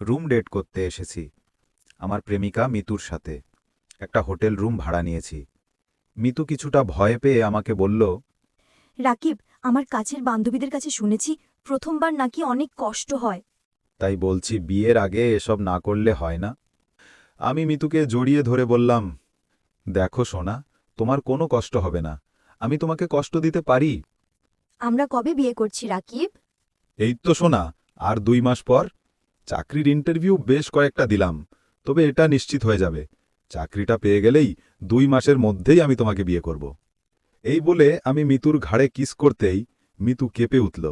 Room date করতে এসেছি। আমার প্রেমিকা মিতুর সাথে। একটা হোটেল রুম ভাড়া নিয়েছি। মিতু কিছুটা ভয় পেয়ে আমাকে বলল রাকিব আমার কাছের বান্ধবীদের কাছে শুনেছি প্রথমবার নাকি অনেক কষ্ট হয়। তাই বলছি বিয়ের আগে এসব না করলে হয় না। আমি মিতুকে জড়িয়ে ধরে বললাম দেখো সোনা তোমার কোনো কষ্ট হবে না। আমি তোমাকে কষ্ট দিতে পারি? আমরা কবে বিয়ে করছি রাকিব? এই তো শোনা আর দুই মাস পর চাকরির ইন্টারভিউ বেশ কয়েকটা দিলাম, তবে এটা নিশ্চিত হয়ে যাবে। চাকরিটা পেয়ে গেলেই দুই মাসের মধ্যেই আমি তোমাকে বিয়ে করব। এই বলে আমি মিতুর ঘাড়ে কিস করতেই মিতু কেঁপে উঠল।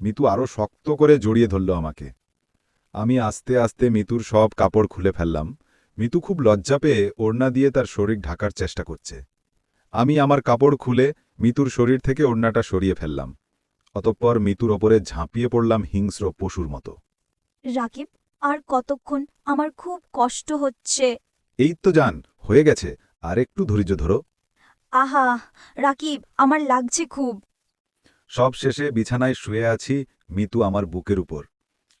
মিতু আরও শক্ত করে জড়িয়ে ধরল আমাকে। আমি আস্তে আস্তে মিতুর সব কাপড় খুলে ফেললাম। মিতু খুব লজ্জা পেয়ে ওড়না দিয়ে তার শরীর ঢাকার চেষ্টা করছে। আমি আমার কাপড় খুলে মিতুর শরীর থেকে ওড়নাটা সরিয়ে ফেললাম। অতঃপর মিতুর ওপরে ঝাঁপিয়ে পড়লাম হিংস্র পশুর মতো। রাকিব আর কতক্ষণ? আমার খুব কষ্ট হচ্ছে। এই তো যান হয়ে গেছে। আর একটু ধৈর্য ধরো। আহা রাকিব আমার লাগছে খুব। সব শেষে বিছানায় শুয়ে আছি মিতু আমার বুকের উপর।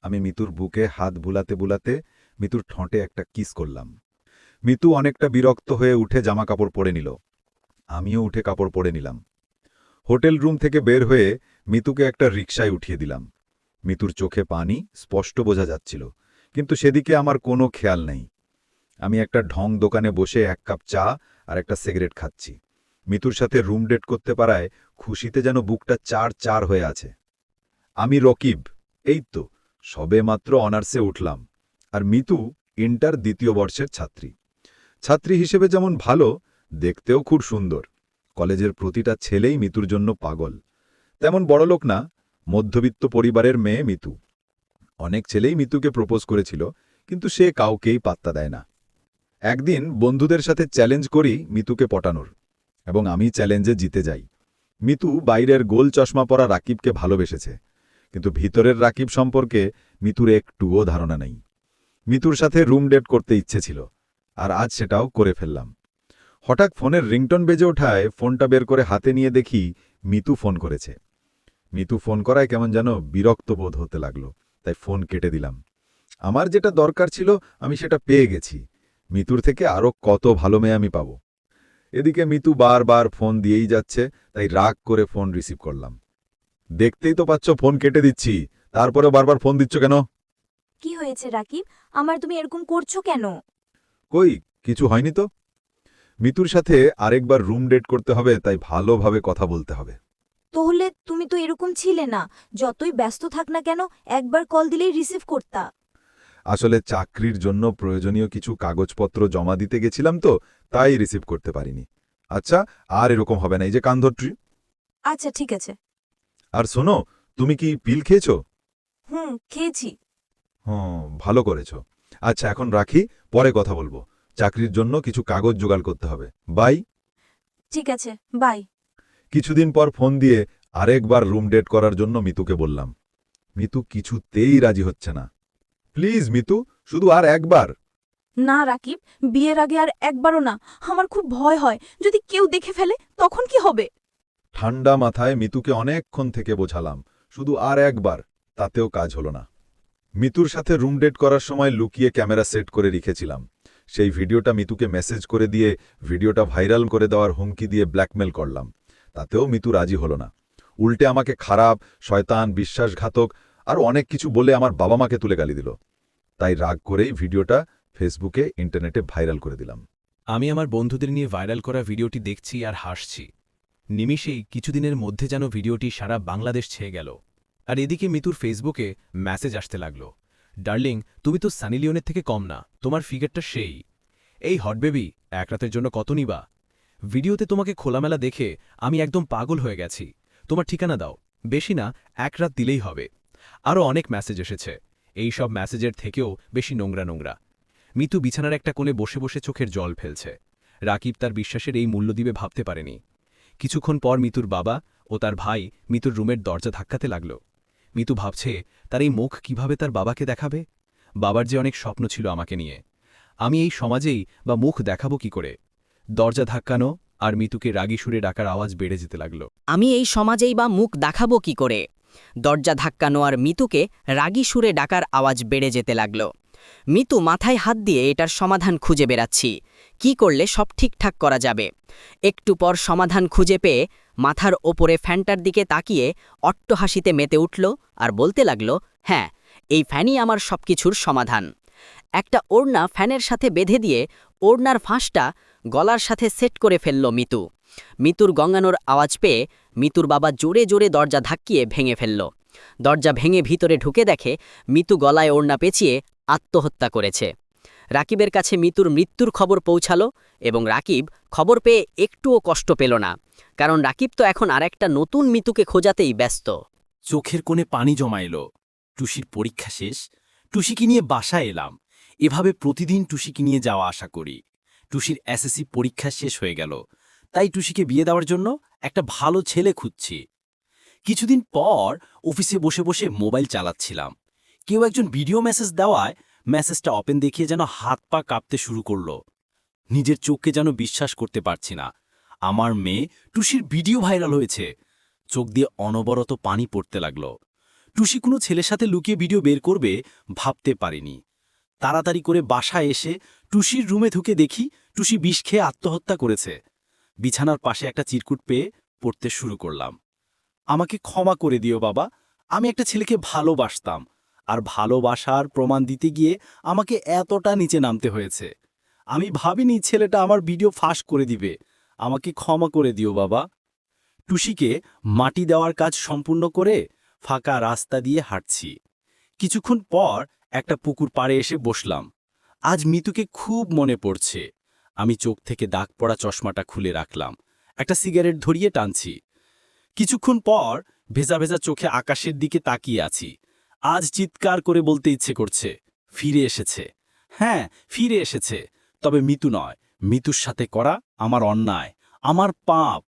আমি মিতুর বুকে হাত বুলাতে বুলাতে মিতুর ঠোঁটে একটা কিস করলাম। মিতু অনেকটা বিরক্ত হয়ে উঠে জামা কাপড় পরে নিল। আমিও উঠে কাপড় পরে নিলাম। হোটেল রুম থেকে বের হয়ে মিতুকে একটা রিকশায় উঠিয়ে দিলাম। মিতুর চোখে পানি স্পষ্ট বোঝা যাচ্ছিল, কিন্তু সেদিকে আমার কোনো খেয়াল নেই। আমি একটা ঢং দোকানে বসে এক কাপ চা আর একটা সিগারেট খাচ্ছি। মিতুর সাথে রুম ডেট করতে পারায় খুশিতে যেন বুকটা চার চার হয়ে আছে। আমি রকিব, এই তো, সবে মাত্র অনার্সে উঠলাম, আর মিতু ইন্টার দ্বিতীয় বর্ষের ছাত্রী। ছাত্রী হিসেবে যেমন ভালো, দেখতেও খুব সুন্দর। কলেজের প্রতিটা ছেলেই মিতুর জন্য পাগল। তেমন বড়লোক না মধ্যবিত্ত পরিবারের মেয়ে মিতু। অনেক ছেলেই মিতুকে প্রপোজ করেছিল, কিন্তু সে কাউকেই পাত্তা দেয় না। একদিন বন্ধুদের সাথে চ্যালেঞ্জ করি মিতুকে পটানোর, এবং আমি চ্যালেঞ্জে জিতে যাই। মিতু বাইরের গোল চশমা পরা রাকিবকে ভালোবেসেছে, কিন্তু ভিতরের রাকিব সম্পর্কে মিতুর একটুও ধারণা নেই। মিতুর সাথে রুম ডেট করতে ইচ্ছে ছিল, আর আজ সেটাও করে ফেললাম। হঠাৎ ফোনের রিংটন বেজে ওঠায় ফোনটা বের করে হাতে নিয়ে দেখি মিতু ফোন করেছে। মিতু ফোন করায় কেমন যেন বিরক্ত বোধ হতে লাগল। তাই ফোন কেটে দিলাম। আমার যেটা দরকার ছিল আমি সেটা পেয়ে গেছি। মিতুর থেকে আরও কত ভালো মেয়ে আমি পাব। এদিকে মিতু বারবার ফোন দিয়েই যাচ্ছে তাই রাগ করে ফোন রিসিভ করলাম। দেখতেই তো পাচ্ছ ফোন কেটে দিচ্ছি। তারপরে বারবার ফোন দিচ্ছ কেন? কি হয়েছে রাকিব? আমার তুমি এরকম করছ কেন? কই কিছু হয়নি তো? মিতুর সাথে আরেকবার রুম ডেট করতে হবে তাই ভালোভাবে কথা বলতে হবে। তাহলে এরকম ছিলে না। যতই ব্যস্ত থাক না কেন একবার কল দিলেই রিসিভ করতা। আসলে চাকরির জন্য প্রয়োজনীয় কিছু কাগজপত্র জমা দিতে গেছিলাম তো তাই রিসিভ করতে পারিনি। আচ্ছা আর এরকম হবে না এই যে কান্ধরট্রি আচ্ছা ঠিক আছে। আর শোনো তুমি কি পিল খেয়েছো? হুম খেয়েছি। হ্যাঁ ভালো করেছ। আচ্ছা এখন রাখি পরে কথা বলব। চাকরির জন্য কিছু কাগজ জোগাড় করতে হবে। বাই। ঠিক আছে বাই। কিছুদিন পর ফোন দিয়ে আরেকবার রুম ডেট করার জন্য মিতুকে বললাম। মিতু কিছুতেই রাজি হচ্ছে না। প্লিজ মিতু শুধু আর একবার। না রাকিব বিয়ের আগে আর একবারও না। আমার খুব ভয় হয়। যদি কেউ দেখে ফেলে তখন কি হবে? ঠান্ডা মাথায় মিতুকে অনেকক্ষণ থেকে বোঝালাম। শুধু আর একবার। তাতেও কাজ হলো না। মিতুর সাথে রুম ডেট করার সময় লুকিয়ে ক্যামেরা সেট করে রেখেছিলাম। সেই ভিডিওটা মিতুকে মেসেজ করে দিয়ে ভিডিওটা ভাইরাল করে দেওয়ার হুমকি দিয়ে ব্ল্যাকমেল করলাম। তাতেও মিতু রাজি হলো না। উল্টে আমাকে খারাপ, শয়তান, বিশ্বাসঘাতক আর অনেক কিছু বলে আমার বাবা মাকে তুলে গালি দিল। তাই রাগ করেই ভিডিওটা ফেসবুকে, ইন্টারনেটে ভাইরাল করে দিলাম। আমি আমার বন্ধুদের নিয়ে ভাইরাল করা ভিডিওটি দেখছি আর হাসছি। নিমিষেই কিছুদিনের মধ্যে যেন ভিডিওটি সারা বাংলাদেশ ছেয়ে গেল। আর এদিকে মিতুর ফেসবুকে মেসেজ আসতে লাগল। ডার্লিং, তুমি তো সানি লিওনের থেকে কম না, তোমার ফিগারটা সেই। এই হটবেবি এক রাতের জন্য কত নিবা? ভিডিওতে তোমাকে খোলামেলা দেখে আমি একদম পাগল হয়ে গেছি। তোমার ঠিকানা দাও। বেশি না, এক রাত দিলেই হবে। আরও অনেক মেসেজ এসেছে। এই সব মেসেজের থেকেও বেশি নোংরা নোংরা। মিতু বিছানার একটা কোণে বসে বসে চোখের জল ফেলছে। রাকিব তার বিশ্বাসের এই মূল্য দিবে ভাবতে পারেনি। কিছুক্ষণ পর মিতুর বাবা ও তার ভাই মিতুর রুমের দরজা ধাক্কাতে লাগল। মিতু ভাবছে, তার এই মুখ কীভাবে তার বাবাকে দেখাবে? বাবার যে অনেক স্বপ্ন ছিল আমাকে নিয়ে। আমি এই সমাজেই বা মুখ দেখাবো কি করে? দরজা ধাক্কানো আর মিতুকে রাগী সুরে ডাকার আওয়াজ বেড়ে যেতে লাগল। আমি এই সমাজেই বা মুখ দেখাবো কি করে? দরজা ধাক্কানো আর মিতুকে রাগী সুরে ডাকার আওয়াজ বেড়ে যেতে লাগল। মিতু মাথায় হাত দিয়ে এটার সমাধান খুঁজে বেড়াচ্ছি। কি করলে সব ঠিকঠাক করা যাবে? একটু পর সমাধান খুঁজে পেয়ে মাথার ওপরে ফ্যানটার দিকে তাকিয়ে অট্টহাসিতে মেতে উঠল আর বলতে লাগল হ্যাঁ এই ফ্যানই আমার সবকিছুর সমাধান। একটা ওড়না ফ্যানের সাথে বেঁধে দিয়ে ওড়নার ফাঁসটা গলার সাথে সেট করে ফেলল মিতু। মিতুর গঙ্গানোর আওয়াজ পেয়ে মিতুর বাবা জোরে জোরে দরজা ধাক্কিয়ে ভেঙে ফেলল। দরজা ভেঙে ভিতরে ঢুকে দেখে মিতু গলায় ওড়না পেঁচিয়ে আত্মহত্যা করেছে। রাকিবের কাছে মিতুর মৃত্যুর খবর পৌঁছালো এবং রাকিব খবর পেয়ে একটুও কষ্ট পেল না, কারণ রাকিব তো এখন আর একটা নতুন মিতুকে খোঁজাতেই ব্যস্ত। চোখের কোণে পানি জমাইল। টুসির পরীক্ষা শেষ। টুসিকে নিয়ে বাসায় এলাম। এভাবে প্রতিদিন টুসিকে নিয়ে যাওয়া আশা করি। টুসির এসএসসি পরীক্ষা শেষ হয়ে গেল। তাই টুসিকে বিয়ে দেওয়ার জন্য একটা ভালো ছেলে খুঁজছি। কিছুদিন পর অফিসে বসে বসে মোবাইল চালাচ্ছিলাম। কেউ একজন ভিডিও মেসেজ দেওয়ায় মেসেজটা ওপেন দেখিয়ে যেন হাত পা কাঁপতে শুরু করল। নিজের চোখকে যেন বিশ্বাস করতে পারছি না। আমার মেয়ে টুসির ভিডিও ভাইরাল হয়েছে। চোখ দিয়ে অনবরত পানি পড়তে লাগল। টুসি কোনো ছেলের সাথে লুকিয়ে ভিডিও বের করবে ভাবতে পারিনি। তাড়াতাড়ি করে বাসায় এসে টুসির রুমে ঢুকে দেখি টুসি বিষ খেয়ে আত্মহত্যা করেছে। বিছানার পাশে একটা চিরকুট পেয়ে পড়তে শুরু করলাম। আমাকে ক্ষমা করে দিও বাবা, আমি একটা ছেলেকে ভালোবাসতাম, আর ভালোবাসার প্রমাণ দিতে গিয়ে আমাকে এতটা নিচে নামতে হয়েছে। আমি ভাবিনি ছেলেটা আমার ভিডিও ফাঁস করে দিবে। আমাকে ক্ষমা করে দিও বাবা। টুসিকে মাটি দেওয়ার কাজ সম্পূর্ণ করে ফাঁকা রাস্তা দিয়ে হাঁটছি। কিছুক্ষণ পর একটা পুকুর পাড়ে এসে বসলাম। আজ মিতুকে খুব মনে পড়ছে। আমি চোখ থেকে দাগ পড়া চশমাটা খুলে রাখলাম। একটা সিগারেট ধরিয়ে টানছি। কিছুক্ষণ পর ভেজা ভেজা চোখে আকাশের দিকে তাকিয়ে আছি। আজ চিৎকার করে বলতে ইচ্ছে করছে, ফিরে এসেছে। হ্যাঁ ফিরে এসেছে। তবে মিতু নয়, মিতুর সাথে করা আমার অন্যায়, আমার পাপ।